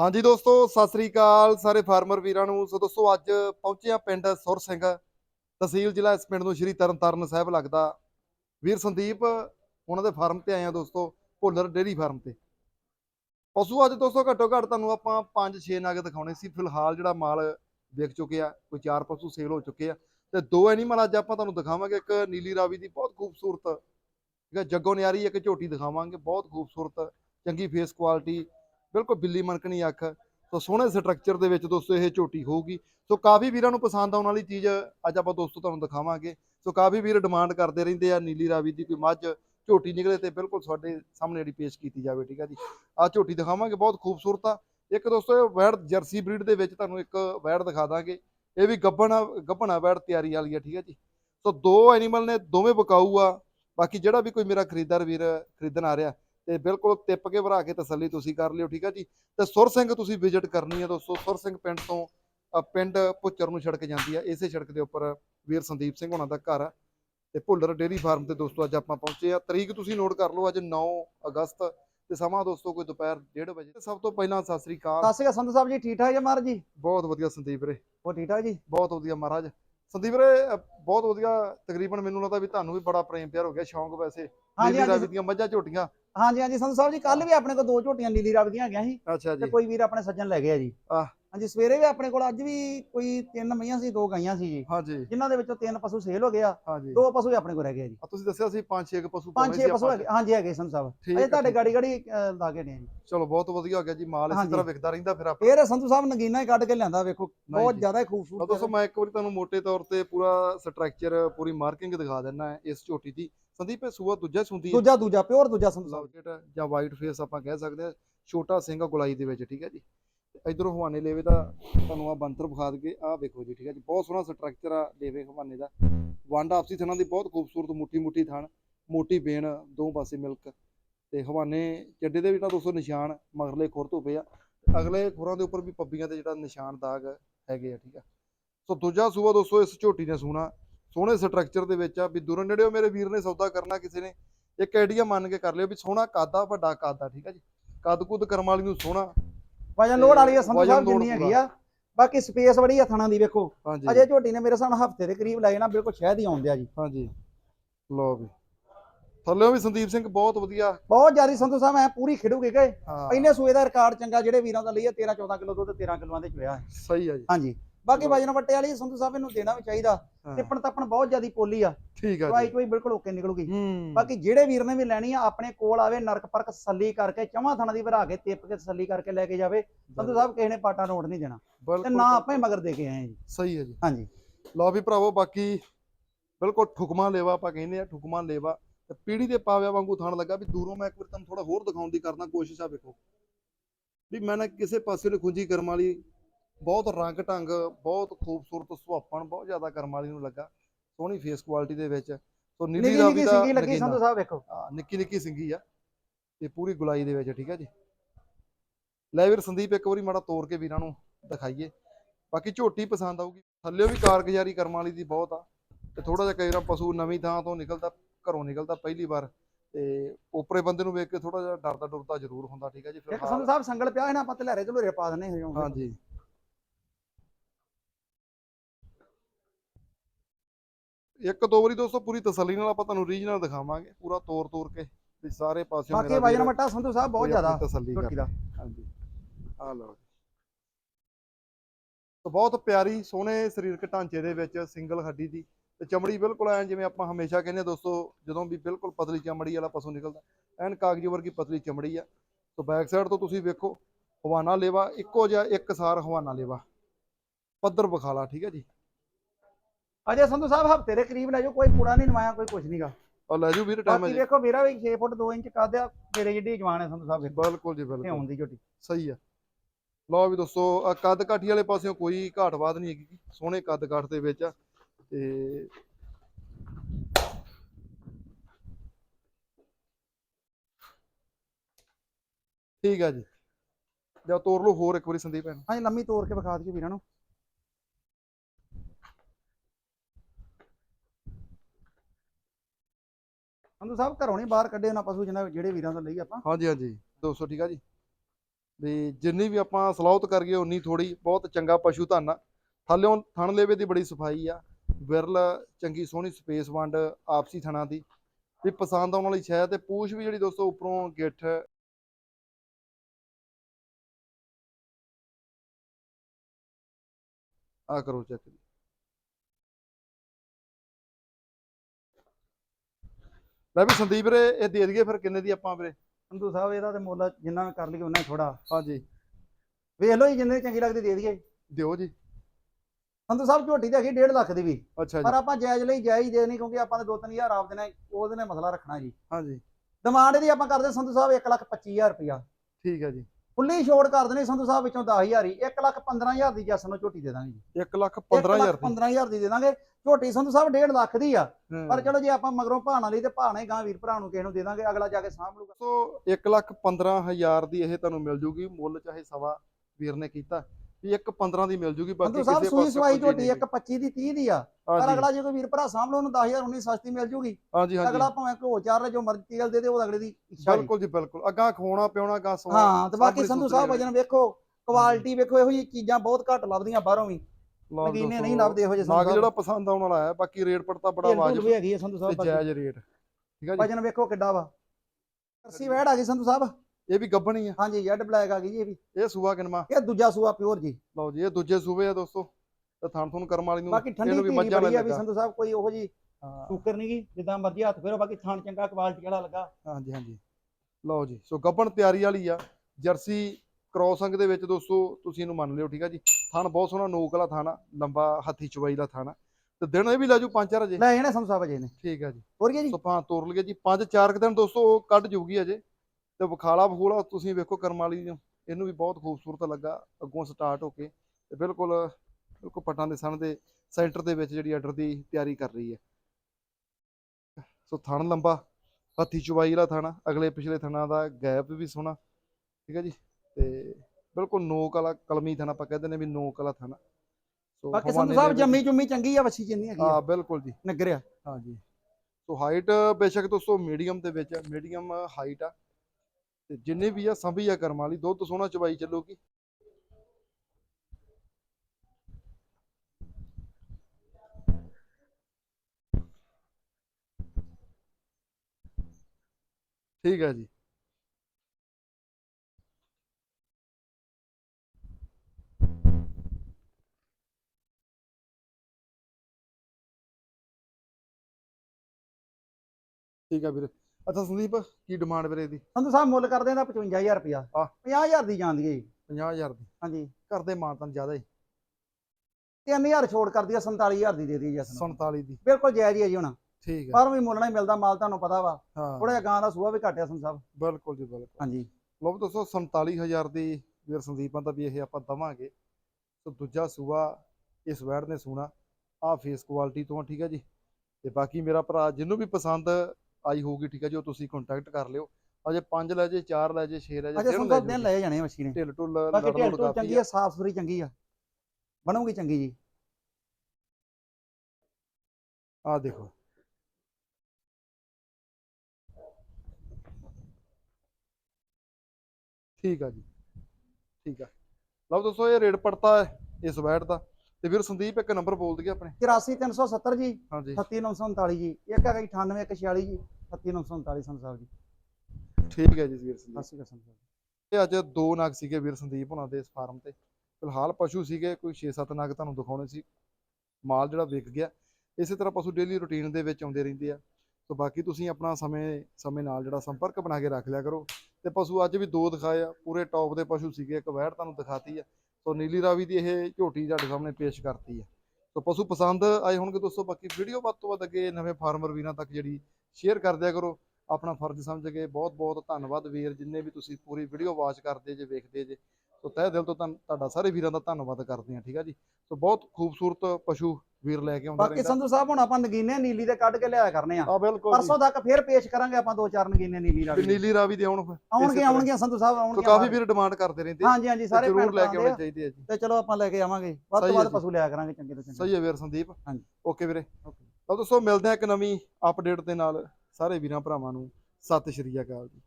ਹਾਂਜੀ ਦੋਸਤੋ, ਸਤਿ ਸ੍ਰੀ ਅਕਾਲ ਸਾਰੇ ਫਾਰਮਰ ਵੀਰਾਂ ਨੂੰ। ਸੋ ਦੋਸਤੋ, ਅੱਜ ਪਹੁੰਚੇ ਆ ਪਿੰਡ ਸੁਰ ਸਿੰਘ। ਤਹਿਸੀਲ ਜ਼ਿਲ੍ਹਾ ਇਸ ਪਿੰਡ ਨੂੰ ਸ਼੍ਰੀ ਤਰਨਤਾਰਨ ਸਾਹਿਬ ਲੱਗਦਾ। ਵੀਰ ਸੰਦੀਪ, ਉਹਨਾਂ ਦੇ ਫਾਰਮ ਤੇ ਆਏ ਆ ਦੋਸਤੋ, ਭੋਲਰ ਡੇਰੀ ਫਾਰਮ ਤੇ। ਪਸ਼ੂ ਅੱਜ ਦੋਸਤੋ ਘੱਟੋ ਘੱਟ ਤੁਹਾਨੂੰ ਆਪਾਂ 5-6 ਨਗ ਦਿਖਾਉਣੇ ਸੀ। ਫਿਲਹਾਲ ਜਿਹੜਾ ਮਾਲ ਵਿਕ ਆ ਕੋਈ ਚਾਰ ਪਸ਼ੂ ਸੇਲ ਹੋ ਚੁੱਕੇ ਆ। ਤੇ ਦੋ ਐਨੀਮਲ ਅੱਜ ਆਪਾਂ ਤੁਹਾਨੂੰ ਦਿਖਾਵਾਂਗੇ। ਇੱਕ ਨੀਲੀ ਰਾਵੀ ਦੀ ਬਹੁਤ ਖੂਬਸੂਰਤ ਠੀਕ ਹੈ ਜੱਗੋ ਨਿਆਰੀ, ਇੱਕ ਝੋਟੀ ਦਿਖਾਵਾਂਗੇ। ਬਹੁਤ ਖੂਬਸੂਰਤ, ਚੰਗੀ ਫੇਸ ਕੁਆਲਿਟੀ ਬਿਲਕੁਲ ਬਿੱਲੀ ਮਨਕਣੀ ਅੱਖ। ਸੋ ਸੋਹਣੇ ਸਟਰਕਚਰ ਦੇ ਵਿੱਚ ਦੋਸਤੋ ਇਹ ਝੋਟੀ ਹੋਊਗੀ। ਸੋ ਕਾਫੀ ਵੀਰਾਂ ਨੂੰ ਪਸੰਦ ਆਉਣ ਵਾਲੀ ਚੀਜ਼ ਅੱਜ ਆਪਾਂ ਦੋਸਤੋ ਤੁਹਾਨੂੰ ਦਿਖਾਵਾਂਗੇ। ਸੋ ਕਾਫੀ ਵੀਰ ਡਿਮਾਂਡ ਕਰਦੇ ਰਹਿੰਦੇ ਆ ਨੀਲੀ ਰਾਵੀ ਦੀ ਕੋਈ ਮੱਝ ਝੋਟੀ ਨਿਕਲੇ ਤੇ ਬਿਲਕੁਲ ਤੁਹਾਡੇ ਸਾਹਮਣੇ ਜਿਹੜੀ ਪੇਸ਼ ਕੀਤੀ ਜਾਵੇ, ਠੀਕ ਆ ਜੀ। ਆ ਝੋਟੀ ਦਿਖਾਵਾਂਗੇ, ਬਹੁਤ ਖੂਬਸੂਰਤ ਆ। ਇੱਕ ਦੋਸਤੋ ਇਹ ਵੈੜ ਜਰਸੀ ਬਰੀਡ ਦੇ ਵਿੱਚ ਤੁਹਾਨੂੰ ਇੱਕ ਵੈੜ ਦਿਖਾ ਦਾਂਗੇ। ਇਹ ਵੀ ਗੱਭਣ ਆ- ਗੱਭਣਾ ਵੈੜ ਤਿਆਰੀ ਵਾਲੀ ਆ, ਠੀਕ ਆ ਜੀ। ਸੋ ਦੋ ਐਨੀਮਲ ਨੇ, ਦੋਵੇਂ ਬਕਾਊ ਆ। ਬਾਕੀ ਜਿਹੜਾ ਵੀ ਕੋਈ ਮੇਰਾ ਖਰੀਦਦਾਰ ਵੀਰ ਖਰੀਦਣ ਆ ਰਿਹਾ ਤੇ ਬਿਲਕੁਲ ਟਿੱਪ ਕੇ ਭਰਾ ਕੇ ਤਸੱਲੀ ਤੁਸੀਂ ਕਰ ਲਿਓ ਠੀਕ ਆ ਜੀ? ਤੇ ਸੁਰ ਸਿੰਘ ਤੁਸੀਂ ਵਿਜ਼ਿਟ ਕਰਨੀ ਹੈ ਦੋਸਤੋ ਸੁਰ ਸਿੰਘ ਪਿੰਡ ਤੋਂ ਪਿੰਡ ਪੁੱਚਰ ਨੂੰ ਸੜਕ ਜਾਂਦੀ ਆ ਇਸੇ ਸੜਕ ਦੇ ਉੱਪਰ ਵੀਰ ਸੰਦੀਪ ਸਿੰਘ ਹੋਣਾ ਦਾ ਘਰ ਆ। ਤੇ ਭੁੱਲਰ ਡੇਰੀ ਫਾਰਮ ਤੇ ਦੋਸਤੋ ਅੱਜ ਆਪਾਂ ਪਹੁੰਚੇ ਆ। ਤਰੀਕ ਤੁਸੀਂ ਨੋਟ ਕਰ ਲਓ ਅੱਜ 9 ਅਗਸਤ ਤੇ ਸਮਾਂ ਦੋਸਤੋ ਕੋਈ ਦੁਪਹਿਰ 1:30 ਵਜੇ। ਸਭ ਤੋਂ ਪਹਿਲਾਂ ਸਤਿ ਸ੍ਰੀ ਅਕਾਲ। ਸਤਿ ਸ਼੍ਰੀ ਅਕਾਲ ਸੰਧੂ ਸਾਹਿਬ ਜੀ ਠੀਕ ਠਾਕ ਜੀ ਮਹਾਰਾਜ ਜੀ? ਬਹੁਤ ਵਧੀਆ ਸੰਦੀਪ ਵੀਰੇ। ਉਹ ਠੀਕ ਠਾਕ ਜੀ? ਬਹੁਤ ਵਧੀਆ ਮਹਾਰਾਜ। ਸੰਦੀਪ ਵੀਰੇ ਅ, ਬਹੁਤ ਵਧੀਆ ਤਕਰੀਬਨ ਮੈਨੂੰ ਲੱਗਦਾ ਵੀ ਤੁਹਾਨੂੰ ਵੀ ਬੜਾ ਪ੍ਰੇਮ ਪਿਆਰ ਹੋ ਗਿਆ ਸ਼ੌਂਕ ਵੈਸੇ। ਹਾਂਜੀ ਦੀਆਂ ਮੱਝਾਂ ਝੋਟੀਆਂ ਹਾਂਜੀ ਹਾਂਜੀ ਸੰਧੂ ਸਾਹਿਬ ਜੀ ਕੱਲ ਵੀ ਆਪਣੇ ਕੋਲ ਦੋ ਝੋਟੀਆਂ ਨੀਲੀ ਰੰਗ ਦੀਆਂ ਹੈਗੀਆਂ ਸੀ ਅੱਛਾ ਤੇ ਜੀ ਕੋਈ ਵੀਰ ਆਪਣੇ ਸੱਜਣ ਲੈ ਗਿਆ ਜੀ ਆਹ। ਹਾਂਜੀ ਸਵੇਰੇ ਵੀ ਆਪਣੇ ਕੋਲ ਅੱਜ ਵੀ ਕੋਈ ਤਿੰਨ ਮਈਆਂ ਸੀ ਦੋ ਗਾਈਆਂ ਸੀ ਜੀ ਹਾਂਜੀ ਜਿਨ੍ਹਾਂ ਦੇ ਵਿੱਚੋਂ ਤਿੰਨ ਪਸ਼ੂ ਸੇਲ ਹੋ ਗਏ ਆ ਹਾਂਜੀ ਦੋ ਪਸ਼ੂ ਹੀ ਆਪਣੇ ਕੋਲ ਰਹਿ ਗਏ ਜੀ ਆ ਤੁਸੀਂ ਦੱਸਿਆ ਸੀ ਪੰਜ ਛੇ ਕੁ ਪਸ਼ੂ ਪੰਜ ਪਾਉਣੇ ਛੇ ਸੀ ਪਸ਼ੂ ਆਪਾਂ। ਹੈਗੇ ਹਾਂਜੀ ਹੈਗੇ ਸੰਧੂ ਸਾਹਿਬ ਠੀਕ ਅਜੇ ਹੈ, ਤੁਹਾਡੇ ਠੀਕ। ਗਾੜੀ ਗਾੜੀ ਅਹ, ਲਾ ਕੇ ਨੇ ਜੀ ਚਲੋ ਬਹੁਤ ਵਧੀਆ ਹੋ ਗਿਆ ਜੀ ਮਾਲ ਇਸੇ ਹਾਂਜੀ। ਤਰ੍ਹਾਂ ਵਿਕਦਾ ਰਹਿੰਦਾ ਫਿਰ ਆਪਾਂ ਫੇਰ ਸੰਧੂ ਸਾਹਿਬ ਨਗੀਨਾ ਹੀ ਕੱਢ ਕੇ ਲਿਆਂਦਾ ਵੇਖੋ ਬਹੁਤ ਜੀ। ਜ਼ਿਆਦਾ ਹੀ ਤਾਂ ਖੂਬਸੂਰਤ ਦੋਸਤੋ ਮੈਂ ਇੱਕ ਵਾਰੀ ਤੁਹਾਨੂੰ ਮੋٹے ਤੌਰ ਤੇ ਪੂਰਾ ਸਟਰਕਚਰ ਪੂਰੀ ਮਾਰਕਿੰਗ ਦਿਖਾ ਦਿੰਨਾ ਹੈ ਇਸ ਝੋਟੀ ਦੀ ਸੰਦੀਪ ਇਹ ਸੂਆ ਦੂਜਾ ਸੁੰਦੀ ਹੈ। ਦੂਜਾ ਦੂਜਾ ਪਿਓਰ ਦੂਜਾ ਸੰਧੂ ਸਾਹਿਬ ਲੌਕੇਟ ਜਾਂ ਵਾਈਟ ਫੇਸ ਆਪਾਂ ਕਹਿ ਸਕਦੇ ਹਾਂ ਛੋਟਾ ਸਿੰਘ ਗੁਲਾਈ ਦੇ ਵਿੱਚ ਠੀਕ ਹੈ ਜੀ। ਇਧਰੋਂ ਹਵਾਨੇ ਲੇਵੇ ਦਾ ਤੁਹਾਨੂੰ ਆ ਬੰਤਰ ਵਿਖਾ ਦਗੇ ਆਹ ਵੇਖੋ ਜੀ ਠੀਕ ਹੈ ਜੀ ਬਹੁਤ ਸੋਹਣਾ ਸਟਰਕਚਰ ਆ ਲੇਵੇ ਹਵਾਨੇ ਦਾ। ਵੰਡ ਆਪਸੀ ਥਣਾਂ ਦੀ ਬਹੁਤ ਖੂਬਸੂਰਤ ਮੁੱਠੀ ਮੁੱਠੀ ਥਣ ਮੋਟੀ ਬੇਨ ਦੋ ਪਾਸੇ ਮਿਲਕ। ਤੇ ਹਵਾਨੇ ਚੱਡੇ ਦੇ ਵੀ ਤਾਂ ਦੋਸਤੋ ਨਿਸ਼ਾਨ ਮਗਰਲੇ ਖੁਰ ਤੋਂ ਪਏ ਆ ਅਗਲੇ ਖੁਰਾਂ ਦੇ ਉੱਪਰ ਵੀ ਪੱਬੀਆਂ ਤੇ ਜਿਹੜਾ ਨਿਸ਼ਾਨ ਦਾਗ ਹੈਗੇ ਆ ਠੀਕ ਆ ਸੋ ਦੂਜਾ ਸੂਆ ਦੋਸਤੋ ਇਸ ਝੋਟੀ ਨੇ ਸੂਣਾ। ਸੋਹਣੇ ਸਟਰਕਚਰ ਦੇ ਵਿੱਚ ਆ ਵੀ ਦੂਰੋਂ ਨੇੜਿਓ ਮੇਰੇ ਵੀਰ ਨੇ ਸੌਦਾ ਕਰਨਾ ਕਿਸੇ ਨੇ ਇੱਕ ਆਈਡੀਆ ਮੰਨ ਕੇ ਕਰ ਲਿਓ ਵੀ ਸੋਹਣਾ ਕਾਦਾ ਵੱਡਾ ਕਾਦਾ ਠੀਕ ਆ ਜੀ? ਕੱਦ ਕੁੱਦ ਕਰਮ ਵਾਲੀ ਨੂੰ ਸੋਹਣਾ। ਵਜਨ ਲੋਡ ਵਾਲੀ ਆ ਸੰਧੂ ਸਾਹਿਬ ਜਿੰਨੀ ਹੈਗੀ। ਆ। ਬਾਕੀ ਸਪੇਸ ਬੜੀ ਆ ਥਣਾ ਦੀ ਵੇਖੋ। ਅਜੇ ਝੋਟੀ ਨੇ ਮੇਰੇ ਸਾਹਮਣੇ ਹਫ਼ਤੇ ਦੇ ਕਰੀਬ ਲੈ ਜਾਣਾ ਬਿਲਕੁਲ ਸ਼ਹਿਦ ਹੀ ਆਉਂਦੇ ਆ ਜੀ। ਹਾਂਜੀ। ਲਓ ਵੀ। ਥੱਲੇੋਂ ਵੀ ਸੰਦੀਪ ਸਿੰਘ ਬਹੁਤ ਵਧੀਆ। ਬਹੁਤ ਜ਼ਿਆਦਾ ਸੰਧੂ ਸਾਹਿਬ ਐ ਪੂਰੀ ਖਿੜੂਗੀ ਗਏ ਪਹਿਲੇ ਸੂਏ ਦਾ ਰਿਕਾਰਡ ਚੰਗਾ ਜਿਹੜੇ ਵੀਰਾਂ ਦਾ ਲਈ ਆ 13 14 ਕਿਲੋ ਦੁੱਧ 13 ਕਿਲੋਆਂ ਦੇ ਚੋਇਆ ਹੈ। ਸਹੀ ਆ ਜੀ। ਹਾਂਜੀ। ਬਾਕੀ। ਵਜਨ ਵੱਟੇ ਵਾਲੀ ਸੰਧੂ ਸਾਹਿਬ ਇਹਨੂੰ ਦੇਣਾ ਵੀ ਚਾਹੀਦਾ। ਟਿੱਪਣ ਤੱਪਣ ਬਹੁਤ ਜ਼ਿਆਦੀ ਪੋਲੀ ਆ। ਠੀਕ ਆ ਜੀ। ਚਵਾਈ ਬਿਲਕੁਲ ਓਕੇ ਨਿਕਲੂਗੀ। ਬਾਕੀ ਜਿਹੜੇ ਵੀਰ ਨੇ ਵੀ ਲੈਣੀ ਆ ਆਪਣੇ ਕੋਲ ਆਵੇ ਨਰਕ ਪਰਕ ਤਸੱਲੀ ਕਰਕੇ ਚਵਾਂ ਥਣਾ ਦੀ ਭਰਾ ਕੇ ਤਿੱਪ ਕੇ ਤਸੱਲੀ ਕਰਕੇ ਲੈ ਕੇ ਜਾਵੇ। ਸੰਧੂ ਸਾਹਿਬ ਕਿਸੇ ਨੇ ਪਾਟਾ ਨੋਟ ਨਹੀਂ ਦੇਣਾ। ਤੇ ਨਾ ਆਪਾਂ ਹੀ ਮਗਰ ਦੇ ਕੇ ਆਏ ਜੀ। ਸਹੀ ਹੈ ਜੀ। ਹਾਂਜੀ। ਲਓ ਵੀ ਭਰਾਵੋ ਬਾਕੀ ਬਿਲਕੁਲ ਠੁਕਮਾ ਲੇਵਾ ਆਪਾਂ ਕਹਿੰਦੇ ਆ ਠੁਕਮਾ ਲੇਵਾ। ਤੇ ਪੀੜੀ ਦੇ ਪਾਵਿਆ ਵਾਂਗੂ ਥਣ ਲੱਗਾ ਵੀ ਦੂਰੋਂ ਮੈਂ ਇੱਕ ਵਾਰ ਤੁਹਾਨੂੰ ਥੋੜਾ ਹੋਰ ਦਿਖਾਉਣ ਦੀ ਕਰਦਾ ਕੋਸ਼ਿਸ਼ ਆ ਵੇਖੋ। ਵੀ ਮੈਂ ਨਾ ਕਿਸੇ ਪਾਸੇ ਨੂੰ ਖੁੰਜੀ ਕਰਮ ਵਾਲੀ ਬਹੁਤ ਰੰਗ ਢੰਗ ਬਹੁਤ ਖੂਬਸੂਰਤ ਸੁਹਾਪਣ ਬਹੁਤ ਜ਼ਿਆਦਾ ਕਰਮ ਵਾਲੀ ਨੂੰ ਲੱਗਾ। ਸੋਹਣੀ ਫੇਸ ਕੁਆਲਿਟੀ ਦੇ ਵਿੱਚ। ਸੋ ਨੀਲੀ ਨਿੱਕੀ ਰਾਵੀ ਨਿੱਕੀ ਦਾ ਸਿੰਗੀ ਲੱਗੀ। ਸੰਧੂ ਸਾਹਿਬ ਵੇਖੋ। ਹਾਂ, ਨਿੱਕੀ ਨਿੱਕੀ ਸਿੰਗੀ ਆ। ਤੇ ਪੂਰੀ ਗੁਲਾਈ ਦੇ ਵਿੱਚ ਠੀਕ ਆ ਜੀ। ਲੈ ਵੀਰ ਸੰਦੀਪ ਇੱਕ ਵਾਰੀ ਮਾੜਾ ਤੋੜ ਕੇ ਵੀਰਾਂ ਨੂੰ ਦਿਖਾਈਏ। ਬਾਕੀ ਝੋਟੀ ਪਸੰਦ ਆਊਗੀ। ਥੱਲਿਓ ਵੀ ਕਾਰਗੁਜ਼ਾਰੀ ਕਰਮ ਵਾਲੀ ਦੀ ਬਹੁਤ ਆ। ਤੇ ਥੋੜਾ ਜਿਹਾ ਕਈ ਵਾਰ ਪਸ਼ੂ ਨਵੀਂ ਥਾਂ ਤੋਂ ਨਿਕਲਦਾ ਘਰੋਂ ਨਿਕਲਦਾ ਪਹਿਲੀ ਵਾਰ। ਤੇ ਉਪਰੇ ਬੰਦੇ ਨੂੰ ਵੇਖ ਕੇ ਥੋੜਾ ਜਿਹਾ ਡਰਦਾ ਡਰਦਾ ਜ਼ਰੂਰ ਹੁੰਦਾ ਠੀਕ ਆ ਜੀ। ਇੱਕ ਸੰਧੂ ਸਾਹਿਬ ਸੰਗਲ ਪਿਆ ਹੈ ਨਾ ਆਪਾਂ ਤੇ ਲਹਿਰੇ ਝਲੂਰੇ ਪਾ ਦਨੇ ਹਜੋਂ ਹਾਂਜੀ। ਇੱਕ ਦੋ ਵਾਰੀ ਦੋਸਤੋ ਪੂਰੀ ਤਸੱਲੀ ਨਾਲ ਆਪਾਂ ਤੁਹਾਨੂੰ ਰੀਜਨਲ ਦਿਖਾਵਾਂਗੇ ਪੂਰਾ ਤੋੜ ਤੋੜ ਕੇ ਵੀ ਸਾਰੇ ਪਾਸੇ ਬਾਕੀ ਵਜਨ ਵੱਟਾ ਸੰਧੂ ਸਾਹਿਬ ਬਹੁਤ ਜ਼ਿਆਦਾ ਤਸੱਲੀ ਕਰ ਹਾਂਜੀ। ਆ ਲਓ। ਤਾਂ ਬਹੁਤ ਪਿਆਰੀ ਸੋਹਣੇ ਸਰੀਰਕ ਢਾਂਚੇ ਦੇ ਵਿੱਚ ਸਿੰਗਲ ਹੱਡੀ ਦੀ ਤੇ ਚਮੜੀ ਬਿਲਕੁਲ ਐਨ ਜਿਵੇਂ ਆਪਾਂ ਹਮੇਸ਼ਾ ਕਹਿੰਦੇ ਹਾਂ ਦੋਸਤੋ ਜਦੋਂ ਵੀ ਬਿਲਕੁਲ ਪਤਲੀ ਚਮੜੀ ਵਾਲਾ ਪਸ਼ੂ ਨਿਕਲਦਾ ਐਨ ਕਾਗਜ਼ੀ ਵਰਗੀ ਪਤਲੀ ਚਮੜੀ ਆ। ਸੋ ਬੈਕ ਸਾਈਡ ਤੋਂ ਤੁਸੀਂ ਵੇਖੋ ਹਵਾਨਾ ਲੇਵਾ ਇੱਕੋ ਜਿਹਾ ਇੱਕ ਸਾਰ ਹਵਾਨਾ ਲੇਵਾ। ਪੱਧਰ ਬਖਾਲਾ ਠੀਕ ਹੈ ਜੀ। ਅਜੇ ਸੰਧੂ ਸਾਹਿਬ ਹਫ਼ਤੇ ਦੇ ਕਰੀਬ ਲੈ ਜਾਓ ਕੋਈ ਕੂੜਾ ਨਹੀਂ ਨਵਾਇਆ ਕੋਈ ਕੁਝ ਨਹੀਂਗਾ ਔਰ ਲੈ ਜੂ ਵੀਰ ਟਾਈਮ ਹੈ ਬਾਕੀ ਜੀ। ਵੇਖੋ ਮੇਰਾ ਵੀ 6 ਫੁੱਟ 2 ਇੰਚ ਕੱਦ ਆ ਮੇਰੇ ਜਿੱਡੀ ਜਵਾਨ ਹੈ ਸੰਧੂ ਸਾਹਿਬ ਵੇਖੋ ਬਿਲਕੁਲ ਜੀ ਬਿਲਕੁਲ। ਆਉਂਦੀ ਝੋਟੀ। ਸਹੀ ਆ। ਲਓ ਵੀ ਦੋਸਤੋ ਆਹ ਕੱਦ ਕਾਠੀ ਵਾਲੇ ਪਾਸਿਓਂ ਕੋਈ ਘਾਟਵਾਦ ਨਹੀਂ ਹੈਗੀ ਸੋਹਣੇ ਕੱਦ ਕਾਠ ਦੇ ਵਿੱਚ ਆ ਤੇ ਠੀਕ ਆ ਜੀ। ਜਾਂ ਤੋਰ ਲਓ ਹੋਰ ਇੱਕ ਵਾਰੀ ਸੰਦੀਪ ਭੈਣ। ਹਾਂਜੀ ਲੰਮੀ ਤੋੜ ਕੇ ਵਿਖਾ ਦਿਓ ਵੀਰਾਂ ਨੂੰ। ਸੰਧੂ ਸਾਹਿਬ, ਘਰੋਂ ਨਹੀਂ ਬਾਹਰ ਕੱਢੇ ਉਹਨਾਂ ਪਸ਼ੂ ਜਿਹਨਾਂ ਜਿਹੜੇ ਵੀਰਾਂ ਤੋਂ ਲਈ ਆਪਾਂ? ਹਾਂਜੀ ਹਾਂਜੀ। 200 ਠੀਕ ਆ ਜੀ? ਵੀ ਜਿੰਨੀ ਵੀ ਆਪਾਂ ਸਲਾਹਤ ਕਰੀਏ ਉਨੀ ਥੋੜੀ ਬਹੁਤ ਚੰਗਾ ਪਸ਼ੂ ਧਨ ਆ। ਥੱਲਿਓਂ ਥਣ ਲੇਵੇ ਦੀ ਬੜੀ ਸਫ਼ਾਈ ਆ। ਵਿਰਲ, ਚੰਗੀ ਸੋਹਣੀ ਸਪੇਸ ਵੰਡ ਆਪਸੀ ਥਣਾ ਦੀ। ਵੀ ਪਸੰਦ ਆਉਣ ਵਾਲੀ ਸ਼ਾਇਦ ਤੇ ਪੂਛ ਵੀ ਜਿਹੜੀ ਦੋਸਤੋ ਉੱਪਰੋਂ ਗਿੱਠ ਆ ਕਰੋ ਚੈੱਕ ਲੈ ਵੀ ਸੰਦੀਪ ਵੀਰੇ ਇਹ ਦੇ ਦਈਏ ਫਿਰ ਕਿੰਨੇ ਦੀ ਆਪਾਂ ਵੀਰੇ? ਸੰਧੂ ਸਾਹਿਬ ਇਹਦਾ ਤੇ ਮੁੱਲ ਜਿੰਨਾ ਵੀ ਕਰ ਲਈਏ ਉਹਨਾਂ ਹੀ ਥੋੜਾ ਹਾਂਜੀ। ਵੇਖ ਲਓ ਜੀ ਜਿੰਨੇ ਚੰਗੀ ਲੱਗਦੀ ਦੇ ਦਈਏ। ਦਿਓ ਜੀ। ਸੰਧੂ ਸਾਹਿਬ ਝੋਟੀ ਤੇ ਹੈਗੀ 1.5 ਲੱਖ ਦੀ ਵੀ। ਅੱਛਾ ਪਰ ਆਪਾਂ ਜਾਇਜ਼ ਲਈ ਜਾਇਜ਼ ਦੇ ਨਹੀਂ ਕਿਉਂਕਿ ਆਪਾਂ ਨੇ 2-3000 ਆਪ ਦੇਣਾ ਉਹਦੇ ਨੇ ਮਸਲਾ ਰੱਖਣਾ ਜੀ। ਹਾਂਜੀ। ਡਿਮਾਂਡ ਦੀ ਆਪਾਂ ਕਰਦੇ ਸੰਧੂ ਸਾਹਿਬ 1 ਲੱਖ 25000 ਰੁਪਇਆ। ਠੀਕ ਹੈ ਜੀ। ਫੁੱਲੀ ਛੋੜ ਕਰ ਦੇਣੀ ਸੰਧੂ ਸਾਹਿਬ ਵਿੱਚੋਂ 10000 ਹੀ। 1 ਲੱਖ 15000 ਦੀ ਜੱਸ ਨੂੰ ਝੋਟੀ ਦੇ ਦਾਂਗੇ ਜੀ। 1 ਲੱਖ ਇੱਕ 15000 ਲੱਖ ਦੀ। 15000 ਦੀ ਦੇ ਦਾਂਗੇ। ਝੋਟੀ ਸੰਧੂ ਸਾਹਿਬ 1.5 ਲੱਖ ਦੀ ਆ। ਪਰ ਚਲੋ ਜੇ ਆਪਾਂ ਮਗਰੋਂ ਭਾਣਾ ਲਈ ਤੇ ਭਾਣਾ ਗਾਂ ਵੀਰ ਭਰਾ ਨੂੰ ਕਿਸੇ ਨੂੰ ਦੇ ਦਾਂਗੇ। ਅਗਲਾ ਜਾ ਕੇ ਸਾਂਭ ਲੂਗਾ ਸੋ 1 ਲੱਖ 15000 ਦੀ ਇਹ ਤੁਹਾਨੂੰ ਮਿਲ ਜੂਗੀ। ਮੁੱਲ ਚਾਹੇ ਸਵਾ ਵੀਰ ਨੇ ਕੀਤਾ। ਵੀ ਇੱਕ 15 ਦੀ ਮਿਲ ਜੂਗੀ ਬਾਕੀ ਕਿਸੇ ਸੂਈ ਪਾਸੇ ਸਵਾਈ ਕੋਈ ਝੋਟੀ ਇੱਕ 25 ਦੀ 30 ਦੀ ਆ। ਪਰ ਅਗਲਾ ਜੇ ਕੋਈ ਵੀਰ ਭਰਾ ਲਓ ਉਹਨੂੰ 10000 19 ਸਸਤੀ ਮਿਲ ਜੂਗੀ। ਹਾਂਜੀ ਹਾਂਜੀ। ਅਗਲਾ ਭਾਵੇਂ ਘੋ ਚਾਰ ਜੋ ਮਰਜ਼ੀ ਤੇਲ ਦੇ ਦੇ ਉਹ ਅਗਲੇ ਦੀ ਬਿਲਕੁਲ ਜੀ ਬਿਲਕੁਲ। ਅੱਗਾ ਖਵਾਉਣਾ ਪਿਉਣਾ ਗਾ ਸੋਣਾ ਹਾਂ ਤੇ ਬਾਕੀ ਸਾਹਮਣੇ ਸੰਧੂ ਸਾਹਿਬ ਵਜਨ ਵੇਖੋ ਕੁਆਲਿਟੀ ਵੇਖੋ ਇਹੋ ਜਿਹੀ ਚੀਜ਼ਾਂ ਬਹੁਤ ਘੱਟ ਲੱਭਦੀਆਂ ਬਾਹਰੋਂ ਵੀ। ਨਗੀਨੇ ਨਹੀਂ ਲੱਭਦੇ ਇਹੋ ਜਿਹੇ ਸੰਧੂ ਸਾਹਿਬ। ਜਿਹੜਾ ਪਸੰਦ ਆਉਣ ਵਾਲਾ ਹੈ ਬਾਕੀ ਰੇਟ ਪੜਤਾ ਬੜਾ ਵਾਜਬ ਹੈਗੀ ਹੈ ਸੰਧੂ ਸਾਹਿਬ ਜਾਇਜ਼ ਰੇਟ। ਠੀਕ ਹੈ ਜੀ? ਵਜਨ ਵੇਖੋ ਕਿੱਡਾ ਵਾ। ਕਰਸੀ ਵੈੜ ਆ ਗਈ ਸੰਧੂ ਸਾਹਿਬ। ਇਹ ਵੀ ਗੱਭਣੀ ਆ। ਹਾਂਜੀ ਜੈਡ ਬਲੈਕ ਆ ਗਈ ਜੀ ਇਹ ਵੀ। ਇਹ ਸੂਆ ਕਿਨਮਾ ਇਹ ਦੂਜਾ ਸੂਆ ਪਿਓਰ ਜੀ। ਲਓ ਜੀ ਇਹ ਦੂਜੇ ਸੂਬੇ ਆ ਦੋਸਤੋ। ਤੇ ਥਣ ਥਣ ਕਰਮ ਵਾਲੀ ਨੂੰ ਬਾਕੀ ਠੰਡੀ ਵੀ ਮੱਝਾਂ ਬੜੀ ਆ ਵੀ ਲੱਗਾ। ਸੰਧੂ ਸਾਹਿਬ ਕੋਈ ਉਹੋ ਜੀ ਸ਼ੂਕਰ ਨਹੀਂ ਗੀ ਜਿੱਦਾਂ ਮਰਜ਼ੀ ਹੱਥ ਫੇਰੋ ਬਾਕੀ ਥਾਣ ਚੰਗਾ ਕੁਆਲਿਟੀ ਵਾਲਾ ਲੱਗਾ। ਹਾਂਜੀ ਹਾਂਜੀ। ਲਓ ਜੀ ਸੋ ਗੱਭਣ ਤਿਆਰੀ ਵਾਲੀ ਆ। ਜਰਸੀ ਕ੍ਰੋਸਿੰਗ ਦੇ ਵਿੱਚ ਦੋਸਤੋ ਤੁਸੀਂ ਇਹਨੂੰ ਮੰਨ ਲਿਓ ਠੀਕ ਆ ਜੀ? ਥਣ ਬਹੁਤ ਸੋਹਣਾ ਨੋਕ ਵਾਲਾ ਥਣ ਆ ਲੰਬਾ ਹੱਥੀ ਚਵਾਈ ਦਾ ਥਣ ਆ। ਤੇ ਦਿਨ ਇਹ ਵੀ ਲੈ ਜੂ ਪੰਜ ਚਾਰ ਅਜੇ ਲੈ ਇਹਨੇ ਸੰਧੂ ਸਾਹਿਬ ਅਜੇ ਨੇ ਠੀਕ ਆ ਜੀ। ਹੋਰ ਕੀ ਜੀ? ਸੋ ਆਪਾਂ ਤੋਰ ਲਈਏ ਜੀ ਪੰਜ ਚਾਰ ਕੁ ਦਿਨ ਦੋਸਤੋ ਉਹ ਕੱਢ ਜੂਗੀ ਅਜੇ ਤੇ ਵਿਖਾਲਾ ਬਖੂਲਾ ਤੁਸੀਂ ਵੇਖੋ ਕਰਮ ਵਾਲੀ ਨੂੰ ਇਹਨੂੰ ਵੀ ਬਹੁਤ ਖੂਬਸੂਰਤ ਲੱਗਾ ਅੱਗੋਂ ਸਟਾਰਟ ਹੋ ਕੇ ਤੇ ਬਿਲਕੁਲ ਬਿਲਕੁਲ ਪਟਾਂ ਦੇ ਸਣ ਦੇ ਸੈਂਟਰ ਦੇ ਵਿੱਚ ਜਿਹੜੀ ਆਰਡਰ ਦੀ ਤਿਆਰੀ ਕਰ ਰਹੀ ਹੈ। ਸੋ ਥਣ ਲੰਬਾ ਹੱਥੀ ਚੁਬਾਈ ਵਾਲਾ ਥਣ ਅਗਲੇ ਪਿਛਲੇ ਥਣਾਂ ਦਾ ਗੈਪ ਵੀ ਸੋਹਣਾ ਠੀਕ ਹੈ ਜੀ ਤੇ ਬਿਲਕੁਲ ਨੋਕ ਵਾਲਾ ਕਲਮੀ ਥਣ ਆਪਾਂ ਕਹਿੰਦੇ ਨੇ ਵੀ ਨੋਕ ਵਾਲਾ ਥਣ ਸੋ ਸੰਧੂ ਸਾਹਿਬ ਜੰਮੀ ਜੁੰਮੀ ਚੰਗੀ ਆ ਵੱਛੀ ਜਿੰਨੀ ਹੈਗੀ ਹਾਂ ਬਿਲਕੁਲ ਜੀ। ਨਗਰਿਆ ਹਾਂਜੀ ਸੋ ਹਾਈਟ ਬੇਸ਼ੱਕ ਦੋਸਤੋ ਮੀਡੀਅਮ ਦੇ ਵਿੱਚ ਮੀਡੀਅਮ ਹਾਈਟ ਆ। ਤੇ ਜਿੰਨੇ ਵੀ ਆ, ਸੰਭੀ ਆ ਕਰਮ ਵਾਲੀ। ਦੁੱਧ ਸੋਹਣਾ ਚਵਾਈ ਚੱਲੂਗੀ। ਠੀਕ ਹੈ ਜੀ। ਠੀਕ ਹੈ ਵੀਰੇ। ਅੱਛਾ ਸੰਦੀਪ ਕੀ ਡਿਮਾਂਡ ਵੀਰੇ ਦੀ ਸੰਧੂ ਸਾਹਿਬ ਮੁੱਲ ਕਰਦੇ ਦਾ 55000 ਰੁਪਿਆ ਆਹ। 50000 ਦੀ ਜਾਂਦੀ ਹੈ ਜੀ। 50000 ਦੀ। ਹਾਂਜੀ। ਕਰਦੇ ਮਾਨਤਨ ਜ਼ਿਆਦਾ ਹੀ 3000 ਛੋੜ ਕਰਦੀ ਆ 47000 ਦੀ ਦੇ ਦੀ ਜਸ 47 ਦੀ। ਬਿਲਕੁਲ ਜਾਇਜ਼ ਹੀ ਹੈ ਜੀ ਹੁਣ। ਠੀਕ ਹੈ। ਬਾਹਰੋਂ ਵੀ ਮੁੱਲ ਨਹੀਂ ਮਿਲਦਾ ਮਾਲ ਤੁਹਾਨੂੰ ਪਤਾ ਵਾ। ਹਾਂ। ਥੋੜਾ ਜਿਹਾ ਗਾਂ ਦਾ ਸੂਆ ਵੀ ਘਟਿਆ ਸੰਧੂ ਸਾਹਿਬ। ਬਿਲਕੁਲ ਜੀ ਬਿਲਕੁਲ। ਹਾਂਜੀ। ਵੀ ਦੋਸਤੋ 47000 ਦੀ ਵੀਰ ਸੰਦੀਪਾਂ ਦਾ ਵੀ ਇਹ ਆਪਾਂ ਦਵਾਂਗੇ। ਸੋ ਦੂਜਾ ਸੂਆ ਇਸ ਵੈੜ ਨੇ ਸੂਣਾ। ਆ ਫੇਸ ਕੁਆਲਿਟੀ ਤੋਂ ਆ, ਠੀਕ ਹੈ ਜੀ। ਤੇ ਬਾਕੀ ਮੇਰਾ ਭਰਾ ਜਿਹਨੂੰ ਵੀ ਪਸੰਦ ਆਈ ਹੋਊਗੀ ਠੀਕ ਹੈ ਜੀ ਉਹ ਤੁਸੀਂ ਕੰਟੈਕਟ ਕਰ ਲਿਓ। ਅਜੇ 5 ਲੈ ਜੇ 4 ਲੈ ਜੇ 6 ਲੈ ਜੇ ਅਜੇ ਦਿਨ ਲੈ ਸਾਹਿਬ ਦਿਨ ਲਏ ਜਾਣੇ ਮੱਛੀ ਨੇ ਢਿੱਲ ਢੁੱਲ ਬਾਕੀ ਢਿੱਲ ਢੁੱਲ ਚੰਗੀ ਆ। ਸਾਫ਼ ਸੁਥਰੀ ਚੰਗੀ ਆ। ਬਣੂਗੀ ਚੰਗੀ ਜੀ। ਆ ਦੇਖੋ। ਠੀਕ ਆ ਜੀ। ਠੀਕ ਆ। ਲਓ ਦੋਸਤੋ ਇਹ ਰੇਟ ਪੜਤਾ ਹੈ ਇਸ ਵੈਟ ਦਾ। ਤੇ ਵੀਰ ਸੰਦੀਪ ਇੱਕ ਨੰਬਰ ਬੋਲ ਦਈਏ ਆਪਣੇ। 84370 ਜੀ ਹਾਂਜੀ। 38939 ਜੀ ਇੱਕ ਹੈਗਾ ਜੀ 98146 ਜੀ 38939 ਸੰਧੂ ਸਾਹਿਬ ਜੀ। ਠੀਕ ਹੈ ਜੀ ਵੀਰ ਸੰਦੀਪ। ਸਤਿ ਸ਼੍ਰੀ ਅਕਾਲ ਇਹ ਅੱਜ ਦੋ ਨਗ ਸੀਗੇ ਵੀਰ ਸੰਦੀਪ ਹੁਣਾਂ ਦੇ ਇਸ ਫਾਰਮ ਤੇ। ਫਿਲਹਾਲ ਪਸ਼ੂ ਸੀਗੇ ਕੋਈ 6-7 ਨਗ ਤੁਹਾਨੂੰ ਦਿਖਾਉਣੇ ਸੀ। ਮਾਲ ਜਿਹੜਾ ਵਿਕ ਗਿਆ ਇਸੇ ਤਰ੍ਹਾਂ ਪਸ਼ੂ ਡੇਲੀ ਰੁਟੀਨ ਦੇ ਵਿੱਚ ਆਉਂਦੇ ਰਹਿੰਦੇ ਆ। ਸੋ ਬਾਕੀ ਤੁਸੀਂ ਆਪਣਾ ਸਮੇਂ ਸਮੇਂ ਨਾਲ ਜਿਹੜਾ ਸੰਪਰਕ ਬਣਾ ਕੇ ਰੱਖ ਲਿਆ ਕਰੋ। ਤੇ ਪਸ਼ੂ ਅੱਜ ਵੀ ਦੋ ਦਿਖਾਏ ਆ ਪੂਰੇ ਟੌਪ ਦੇ ਪਸ਼ੂ ਸੀਗੇ ਇੱਕ ਵਹਿੜ ਤੁਹਾਨੂੰ ਦਿਖਾਤੀ ਆ। ਸੋ ਨੀਲੀ ਰਾਵੀ ਦੀ ਇਹ ਝੋਟੀ ਤੁਹਾਡੇ ਸਾਹਮਣੇ ਪੇਸ਼ ਕਰਤੀ ਆ ਸੋ ਪਸ਼ੂ ਪਸੰਦ ਆਏ ਹੋਣਗੇ ਦੋਸਤੋ, ਬਾਕੀ ਵੀਡੀਓ ਵੱਧ ਤੋਂ ਵੱਧ ਅੱਗੇ ਨਵੇਂ ਫਾਰਮਰ ਵੀਰਾਂ ਤੱਕ ਜਿਹੜੀ ਸ਼ੇਅਰ ਕਰ ਦਿਆ ਕਰੋ। ਆਪਣਾ ਫਰਜ਼ ਸਮਝ ਕੇ ਬਹੁਤ ਬਹੁਤ ਧੰਨਵਾਦ ਵੀਰ, ਜਿੰਨੇ ਵੀ ਤੁਸੀਂ ਪੂਰੀ ਵੀਡੀਓ ਵਾਚ ਕਰਦੇ ਜੇ, ਵੇਖਦੇ ਜੇ। ਸੋ ਤਹਿ ਦਿਲ ਤੋਂ ਧੰਨ- ਤੁਹਾਡਾ ਸਾਰੇ ਵੀਰਾਂ ਦਾ ਧੰਨਵਾਦ ਕਰਦੇ ਹਾਂ ਠੀਕ ਆ ਜੀ ਸੋ ਬਹੁਤ ਖੂਬਸੂਰਤ ਪਸ਼ੂ ਵੀਰ ਲੈ ਕੇ ਆਉਂਦਾ ਬਾਕੀ ਰਹਿੰਦਾ ਸੰਧੂ ਸਾਹਿਬ ਹੁਣ ਆਪਾਂ ਨਗੀਨੇ ਨੀਲੀ ਦੇ ਕੱਢ ਕੇ ਲਿਆਇਆ ਕਰਨੇ ਆ ਆ ਬਿਲਕੁਲ ਜੀ। ਪਰਸੋਂ ਤੱਕ ਫੇਰ ਪੇਸ਼ ਕਰਾਂਗੇ ਆਪਾਂ ਦੋ ਚਾਰ ਨਗੀਨੇ ਨੀਲੀ ਵੀ ਵਾਲੀ ਨੀਲੀ ਰਾਵੀ ਦੇ ਆਉਣ ਫਿਰ। ਆਉਣਗੇ। ਆਉਣਗੇ ਸੰਧੂ ਸਾਹਿਬ ਸੋ ਆਉਣਗੇ ਕਾਫੀ ਵੀਰ ਡਿਮਾਂਡ ਕਰਦੇ ਰਹਿੰਦੇ ਹਾਂਜੀ ਹਾਂਜੀ ਸਾਰੇ ਜਰੂਰ ਭੈਣ ਲੈ ਕੇ ਭਰਾ ਆਉਣੇ ਆ। ਚਾਹੀਦੇ ਆ ਜੀ ਤੇ ਚਲੋ ਆਪਾਂ ਲੈ ਕੇ ਆਵਾਂਗੇ ਵੱਧ ਸਹੀ ਤੋਂ ਹੈ ਵੱਧ ਜੀ। ਪਸ਼ੂ ਲਿਆ ਕਰਾਂਗੇ ਚੰਗੇ ਤੋਂ ਚੰਗੇ ਸਹੀ ਹੈ ਵੀਰ ਸੰਦੀਪ ਹਾਂਜੀ। ਓਕੇ ਵੀਰੇ. ਤਾਂ ਦੋਸਤੋ ਮਿਲਦੇ ਆ ਇੱਕ ਨਵੀਂ ਅਪਡੇਟ ਦੇ ਨਾਲ ਸਾਰੇ ਵੀਰਾਂ ਭਰਾਵਾਂ ਨੂੰ ਸਤਿ ਸ਼੍ਰੀ ਅਕਾਲ ਜੀ